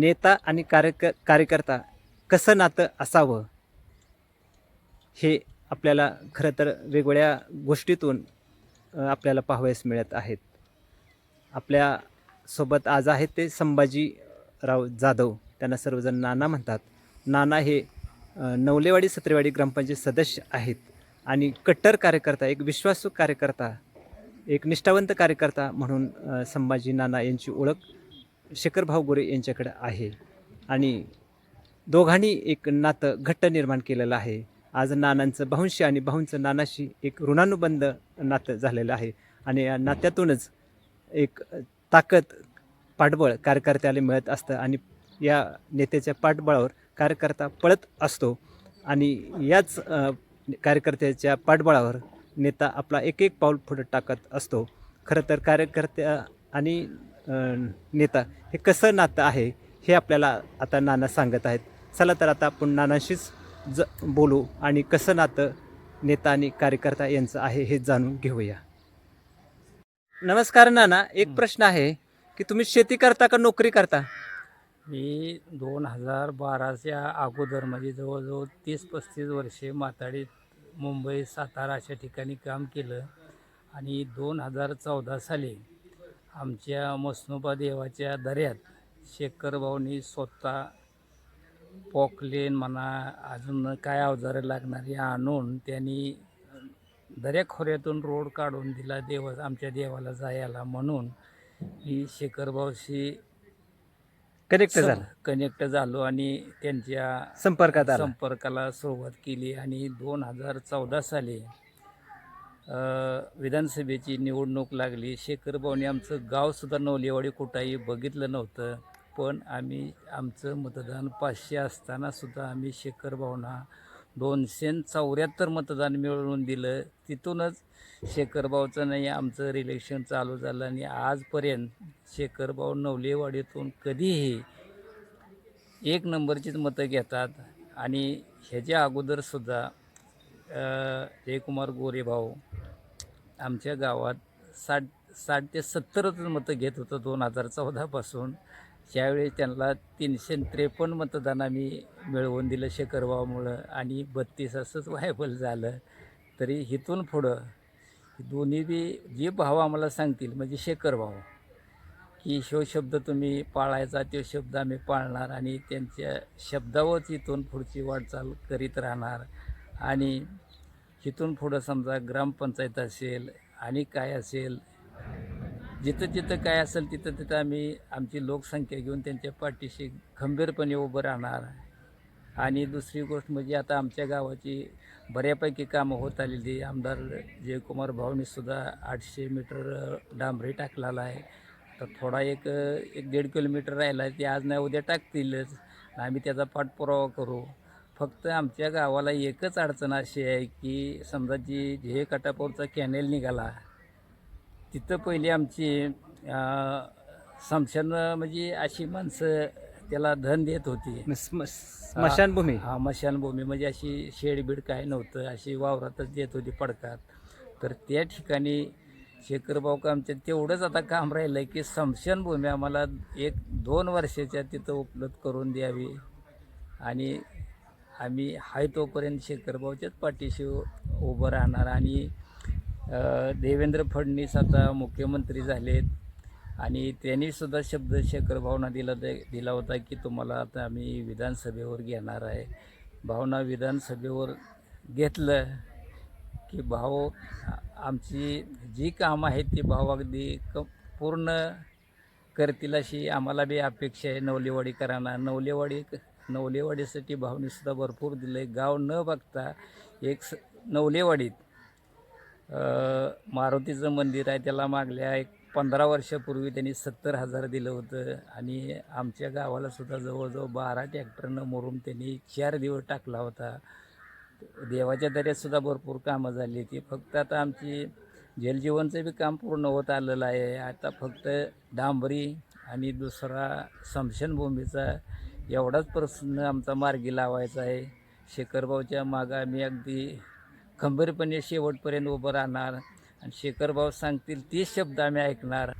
नेता आणि कार्यक कार्यकर्ता कसं नातं असावं? हे आपल्याला खरं तर वेगवेगळ्या गोष्टीतून आपल्याला पाहावयास मिळत आहेत. आपल्यासोबत आज आहेत ते संभाजीराव जाधव. त्यांना सर्वजण नाना म्हणतात. नाना हे नवलेवाडी सत्रेवाडी ग्रामपंचायत सदस्य आहेत आणि कट्टर कार्यकर्ता एक विश्वासू कार्यकर्ता एक निष्ठावंत कार्यकर्ता म्हणून संभाजी नाना यांची ओळख शेखरभाऊ गोरे यांच्याकडं आहे. आणि दोघांनी एक नातं घट्ट निर्माण केलेलं आहे. आज नानांचं भाऊंशी आणि भाऊंचं नानाशी एक ऋणानुबंध नातं झालेलं आहे. आणि या नात्यातूनच एक ताकद पाठबळ कार्यकर्त्याला मिळत असतं आणि या नेत्याच्या पाठबळावर कार्यकर्ता पळत असतो. आणि याच कार्यकर्त्याच्या पाठबळावर नेता आपला एक एक पाऊल पुढे टाकत असतो. खरं तर कार्यकर्त्या आणि नेता हे कसं नातं आहे हे आपल्याला आता नाना सांगत आहेत. चला तर आता आपण नानाशीच ज बोलू आणि कसं नातं नेता आणि कार्यकर्ता यांचं आहे हे जाणून घेऊया. नमस्कार नाना एक. प्रश्न आहे की तुम्ही शेती करता का नोकरी करता? मी दोन हजार बाराच्या अगोदर म्हणजे जवळजवळ तीस पस्तीस वर्षे माताडीत मुंबई सातारा अशा ठिकाणी काम केलं आणि दोन हजार चौदा साली आमच्या मसनोबा देवाच्या दऱ्यात शेखर भाऊनी स्वतः पॉकलेन म्हणा अजून काय अवजारं लागणारी आणून त्यांनी दऱ्याखोऱ्यातून रोड काढून दिला देव आमच्या देवाला जायला म्हणून. मी शेखरभाऊशी कनेक्ट झाला. कनेक्ट झालो आणि त्यांच्या संपर्कात संपर्काला सुरुवात केली. आणि दोन हजार चौदा साली विधानसभेची निवडणूक लागली. शेखर भाऊने आमचं गावसुद्धा नवलेवाडी कुठाही बघितलं नव्हतं. पण आम्ही आमचं मतदान पाचशे असतानासुद्धा आम्ही शेखर भाऊंना दोनशे चौऱ्याहत्तर मतदान मिळवून दिलं. तिथूनच शेखरभाऊचं नाही आमचं रिलेक्शन चालू झालं आणि आजपर्यंत शेखरभाऊ नवलेवाडीतून कधीही एक नंबरचीच मतं घेतात. आणि ह्याच्या अगोदरसुद्धा जयकुमार गोरेभाऊ आमच्या गावात साठ साठ ते सत्तरच मतं घेत होतं दोन हजार चौदापासून त्यावेळी त्यांना तीनशे त्रेपन्न मतदान आम्ही मिळवून दिलं शेकरवामुळं आणि बत्तीस असंच व्हायबल झालं. तरी इथून पुढं दोन्ही बी जे भाव आम्हाला सांगतील म्हणजे शेखर की शो शब्द तुम्ही पाळायचा तो शब्द आम्ही पाळणार आणि त्यांच्या शब्दावरच इथून पुढची वाटचाल करीत राहणार. आणि इथून पुढं समजा ग्रामपंचायत असेल आणि काय असेल जिथं जिथं काय असेल तिथं तिथं आम्ही आमची लोकसंख्या घेऊन त्यांच्या पाठीशी खंबीरपणे उभं राहणार. आणि दुसरी गोष्ट म्हणजे आता आमच्या गावाची बऱ्यापैकी कामं होत आलेली. आमदार जयकुमार भाऊनीसुद्धा आठशे मीटर डांबरी टाकलेला आहे. तर थोडा एक एक दीड किलोमीटर राहिला आहे. ते आज नाही उद्या टाकतीलच. आम्ही त्याचा पाठपुरावा करू. फक्त आमच्या गावाला एकच अडचण अशी आहे की समजा जी जे कटापूरचा कॅनेल निघाला तिथं पहिली आमची समशान म्हणजे अशी माणसं त्याला धन देत होती. स्म- स्मशानभूमी? हा मशानभूमी म्हणजे अशी शेडबीड काय नव्हतं अशी वावरातच देत होती पडकात. तर त्या ठिकाणी शेखरभाऊ का आमच्या तेवढंच आता काम राहिलं आहे की स्मशानभूमी आम्हाला एक दोन वर्षाच्या तिथं उपलब्ध करून द्यावी. आणि आम्ही हाय तोपर्यंत शेखरभाऊच्याच पाठीशी उभं राहणार आणि देवेंद्र फडणवीस आता मुख्यमंत्री झालेत. आणि त्यांनीसुद्धा शब्द शेखर भावना दिला दिला होता की तुम्हाला आता आम्ही विधानसभेवर घेणार आहे. भावना विधानसभेवर घेतलं की भाव आमची जी कामं आहेत ती भाव अगदी क पूर्ण करतील अशी आम्हाला बी अपेक्षा आहे. नवलेवाडीकरांना नवलेवाडी नवलेवाडीसाठी भावनेसुद्धा भरपूर दिलं आहे गाव न बघता एक स नवलेवाडीत मारुतीचं मंदिर आहे त्याला मागल्या एक पंधरा वर्षापूर्वी त्यांनी सत्तर हजार दिलं होतं आणि आमच्या गावालासुद्धा जवळजवळ बारा ट्रॅक्टरनं मोरून त्यांनी चार दिवस टाकला होता. देवाच्या दर्यातसुद्धा भरपूर कामं झाली ती फक्त आता आमची जलजीवनचं बी काम पूर्ण होत आलेलं आहे. आता फक्त डांबरी आणि दुसरा समशनभूमीचा एवढाच प्रश्न आमचा मार्गी लावायचा आहे. शेखरभाऊच्या मागं आम्ही अगदी खंबीरपणे शेवटपर्यंत उभं राहणार आणि शेखरभाऊ सांगतील ते शब्द आम्ही ऐकणार.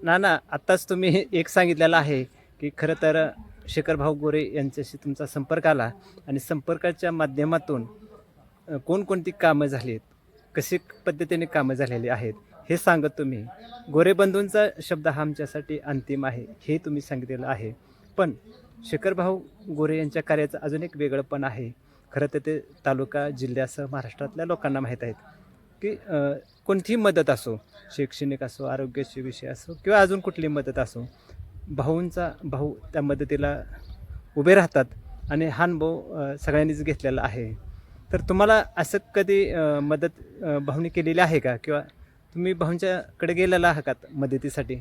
ना ना आत्ताच तुम्ही एक सांगितलेलं आहे की खरं तर शेखरभाऊ गोरे यांच्याशी तुमचा संपर्क आला आणि संपर्काच्या माध्यमातून कोणकोणती कामं झाली आहेत? कशी पद्धतीने कामं झालेली आहेत? हे सांगत तुम्ही. गोरेबंधूंचा शब्द हा आमच्यासाठी अंतिम आहे हे तुम्ही सांगितलेलं आहे. पण शेखरभाऊ गोरे यांच्या कार्याचं अजून एक वेगळंपण आहे. खरं तर ते तालुका जिल्ह्यासह महाराष्ट्रातल्या लोकांना माहीत आहेत की कोणतीही मदत असो शैक्षणिक असो आरोग्याचे विषय असो किंवा अजून कुठली मदत असो भाऊंचा भाऊ त्या मदतीला उभे राहतात आणि हा अनुभव सगळ्यांनीच घेतलेला आहे. तर तुम्हाला असं कधी मदत भाऊनी केलेली आहे का? किंवा तुम्ही भाऊंच्याकडे गेलेला आहात मदतीसाठी?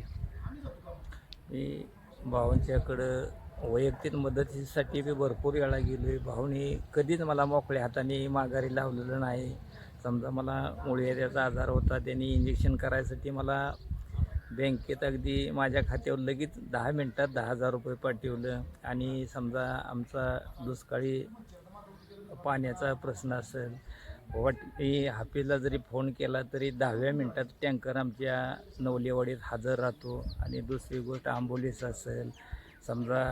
भावांच्याकडं वैयक्तिक मदतीसाठी मी भरपूर वेळा गेलो आहे भाऊनी कधीच मला मोकळ्या हाताने माघारी लावलेलं नाही. समजा मला मुळव्याधाचा आजार होता त्यांनी इंजेक्शन करायसाठी मला बँकेत अगदी माझ्या खात्यावर लगेच दहा मिनटात दहा हजार रुपये पाठवलं. आणि समजा आमचा दुष्काळी पाण्याचा प्रश्न असेल वाट मी हाफीजला जरी फोन केला तरी दहाव्या मिनटात टँकर आमच्या नवलेवाडीत हजर राहतो. आणि दुसरी गोष्ट आंबोलीस असेल समजा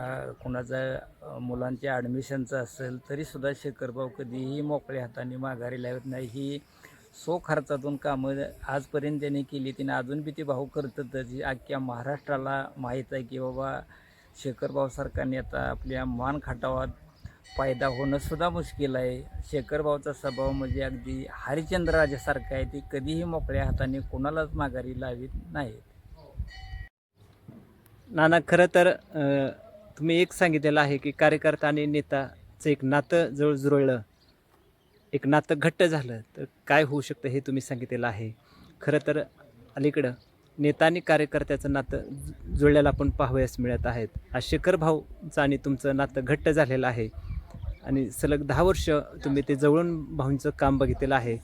कुणाचा मुलांच्या ॲडमिशनचं असेल तरीसुद्धा शेखरभाऊ कधीही मोकळ्या हाताने माघारी लावत नाही. ही सो खर्चातून कामं आजपर्यंत त्यांनी केली तिने अजून बी ते भाऊ करतातच. ही अख्ख्या महाराष्ट्राला माहीत आहे की बाबा शेखरभाऊसारखा नेता आपल्या मान खटावात फायदा होणंसुद्धा मुश्किल आहे. शेखरभाऊचा स्वभाव म्हणजे अगदी हरिश्चंद्रराजासारखा आहे. ते कधीही मोकळ्या हाताने कोणालाच माघारी लावित नाहीत. नाना खरं तर तुम्ही एक सांगितलेलं आहे की कार्यकर्ता आणि नेताचं एक नातं जवळ जुळलं एक नातं घट्ट झालं तर काय होऊ शकतं हे तुम्ही सांगितलेलं आहे. खरं तर अलीकडं नेता आणि कार्यकर्त्याचं नातं जु- जुळलेलं आपण पाहावयास मिळत आहेत. आज शेखर भाऊचं आणि तुमचं नातं घट्ट झालेलं आहे. आणि सलग दहा वर्ष तुम्ही ते जवळून भाऊंचं काम बघितलेलं आहे.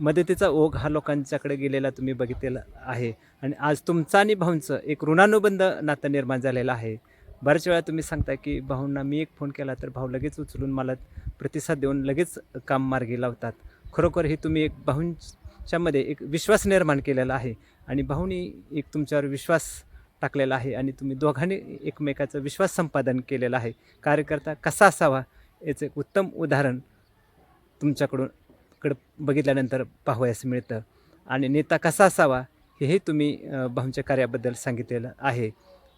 मदतीचा ओघ हा लोकांच्याकडे गेलेला तुम्ही बघितलेला आहे. आणि आज तुमचं आणि भाऊंचं एक ऋणानुबंध नातं निर्माण झालेलं आहे. बऱ्याच वेळा तुम्ही सांगता की भाऊंना मी एक फोन केला तर भाऊ लगेच उचलून मला प्रतिसाद देऊन लगेच काम मार्गी लावतात. खरोखर हे तुम्ही एक भाऊंच्यामध्ये एक विश्वास निर्माण केलेला आहे. आणि भाऊनी एक तुमच्यावर विश्वास टाकलेला आहे आणि तुम्ही दोघांनी एकमेकाचं विश्वास संपादन केलेलं आहे. कार्यकर्ता कसा असावा याचं एक उत्तम उदाहरण तुमच्याकडून कडं बघितल्यानंतर पाहावयास मिळतं. आणि नेता कसा असावा हेही तुम्ही भाऊंच्या कार्याबद्दल सांगितलेलं आहे.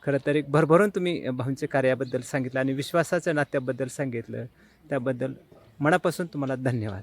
खरं तर एक भरभरून तुम्ही भाऊंच्या कार्याबद्दल सांगितलं आणि विश्वासाच्या नात्याबद्दल सांगितलं. त्याबद्दल मनापासून तुम्हाला धन्यवाद.